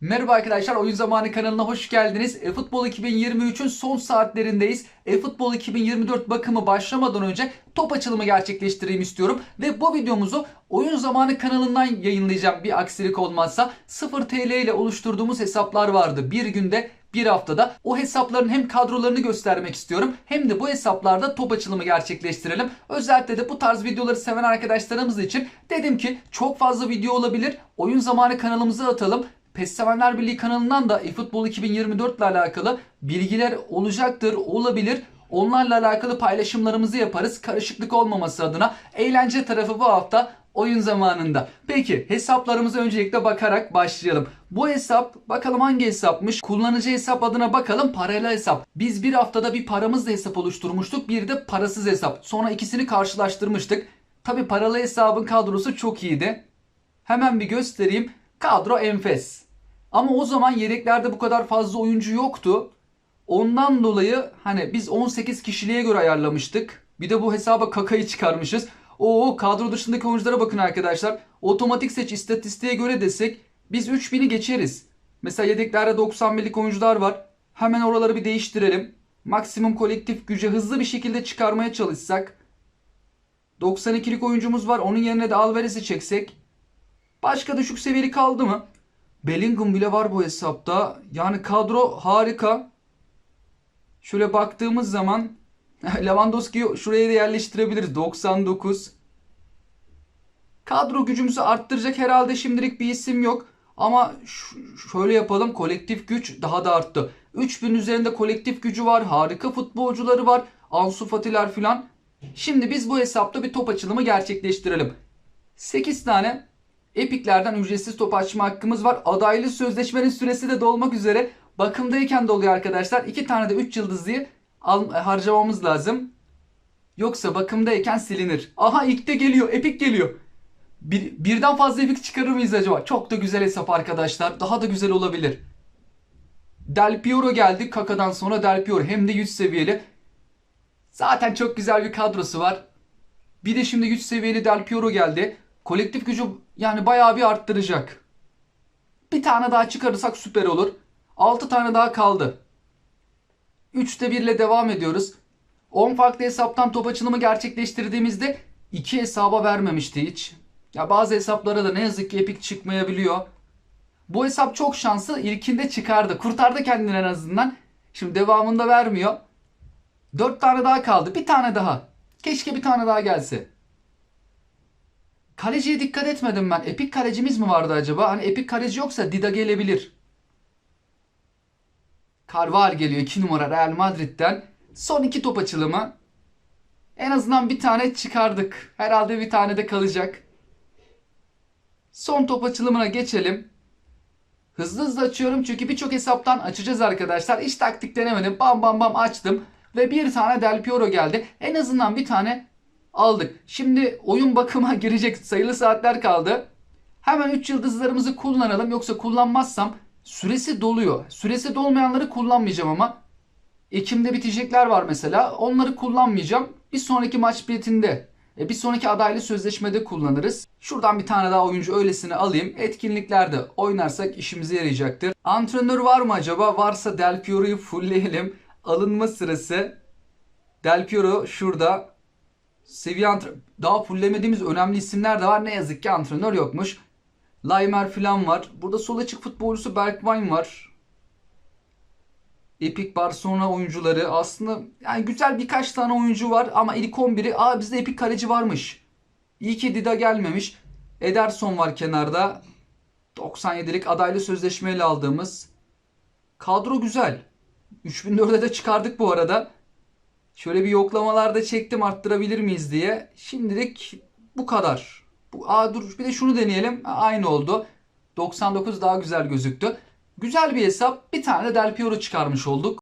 Merhaba arkadaşlar Oyun Zamanı kanalına hoş geldiniz. eFootball 2023'ün son saatlerindeyiz. eFootball 2024 bakımı başlamadan önce top açılımı gerçekleştireyim istiyorum. Ve bu videomuzu Oyun Zamanı kanalından yayınlayacağım bir aksilik olmazsa. 0 TL ile oluşturduğumuz hesaplar vardı. Bir günde bir haftada o hesapların hem kadrolarını göstermek istiyorum hem de bu hesaplarda top açılımı gerçekleştirelim. Özellikle de bu tarz videoları seven arkadaşlarımız için dedim ki çok fazla video olabilir. Oyun zamanı kanalımıza atalım. PES Sevenler Birliği kanalından da eFootball 2024 ile alakalı bilgiler olacaktır, olabilir. Onlarla alakalı paylaşımlarımızı yaparız. Karışıklık olmaması adına. Eğlence tarafı bu hafta oyun zamanında. Peki hesaplarımıza öncelikle bakarak başlayalım. Bu hesap bakalım hangi hesapmış? Kullanıcı hesap adına bakalım parayla hesap. Biz bir haftada bir paramızla hesap oluşturmuştuk. Bir de parasız hesap. Sonra ikisini karşılaştırmıştık. Tabi paralı hesabın kadrosu çok iyiydi. Hemen bir göstereyim. Kadro enfes. Ama o zaman yedeklerde bu kadar fazla oyuncu yoktu. Ondan dolayı hani biz 18 kişiliğe göre ayarlamıştık. Bir de bu hesaba kakayı çıkarmışız. Oo kadro dışındaki oyunculara bakın arkadaşlar. Otomatik seç istatistiğe göre desek biz 3000'i geçeriz. Mesela yedeklerde 91'lik oyuncular var. Hemen oraları bir değiştirelim. Maksimum kolektif güce hızlı bir şekilde çıkarmaya çalışsak. 92'lik oyuncumuz var. Onun yerine de Alvarez'i çeksek. Başka düşük seviyeli kaldı mı? Bellingham bile var bu hesapta. Yani kadro harika. Şöyle baktığımız zaman Lewandowski'yi şuraya da yerleştirebiliriz. 99. Kadro gücümüzü arttıracak herhalde şimdilik bir isim yok. Ama şöyle yapalım. Kolektif güç daha da arttı. 3000 üzerinde kolektif gücü var. Harika futbolcuları var. Ansu Fatiler filan. Şimdi biz bu hesapta bir top açılımı gerçekleştirelim. 8 tane Epiklerden ücretsiz top açma hakkımız var. Adaylı sözleşmenin süresi de dolmak üzere. Bakımdayken doluyor arkadaşlar. 2 tane de 3 yıldızlıyı harcamamız lazım. Yoksa bakımdayken silinir. Aha ilk de geliyor. Epik geliyor. Bir, birden fazla epik çıkarır mıyız acaba? Çok da güzel hesap arkadaşlar. Daha da güzel olabilir. Del Piero geldi. Kaka'dan sonra Del Piero. Hem de 100 seviyeli. Zaten çok güzel bir kadrosu var. Bir de şimdi 100 seviyeli Del Piero geldi. Kolektif gücü yani bayağı bir arttıracak. Bir tane daha çıkarırsak süper olur. 6 tane daha kaldı. 3'te 1 ile devam ediyoruz. 10 farklı hesaptan top açılımı gerçekleştirdiğimizde 2 hesaba vermemişti hiç. Ya bazı hesaplara da ne yazık ki epik çıkmayabiliyor. Bu hesap çok şanslı. İlkinde çıkardı. Kurtardı kendini en azından. Şimdi devamında vermiyor. 4 tane daha kaldı. Bir tane daha. Keşke bir tane daha gelse. Kaleciye dikkat etmedim ben. Epik kalecimiz mi vardı acaba? Hani epik kaleci yoksa Dida gelebilir. Carval geliyor 2 numara Real Madrid'den. Son iki top açılımı. En azından bir tane çıkardık. Herhalde bir tane de kalacak. Son top açılımına geçelim. Hızlı hızlı açıyorum çünkü birçok hesaptan açacağız arkadaşlar. Hiç taktik denemedim. Bam bam bam açtım. Ve bir tane Del Piero geldi. En azından bir tane aldık. Şimdi oyun bakıma girecek sayılı saatler kaldı. Hemen 3 yıldızlarımızı kullanalım. Yoksa kullanmazsam süresi doluyor. Süresi dolmayanları kullanmayacağım ama. Ekim'de bitecekler var mesela. Onları kullanmayacağım. Bir sonraki maç biletinde, e, bir sonraki adaylı sözleşmede kullanırız. Şuradan bir tane daha oyuncu öylesine alayım. Etkinliklerde oynarsak işimize yarayacaktır. Antrenör var mı acaba? Varsa Del Piero'yu fullleyelim. Alınma sırası. Del Piero şurada. Seviye daha fullemediğimiz önemli isimler de var. Ne yazık ki antrenör yokmuş. Laimer falan var. Burada sol açık futbolcusu Bergwijn var. Epic Barcelona oyuncuları aslında yani güzel birkaç tane oyuncu var ama ilk 11'i aa bizde Epic kaleci varmış. İyi ki Dida gelmemiş. Ederson var kenarda. 97'lik adaylı sözleşmeyle aldığımız. Kadro güzel. 3004'e de çıkardık bu arada. Şöyle bir yoklamalarda çektim arttırabilir miyiz diye. Şimdilik bu kadar. Bu, aa dur bir de şunu deneyelim. Aynı oldu. 99 daha güzel gözüktü. Güzel bir hesap. Bir tane de Del Piero çıkarmış olduk.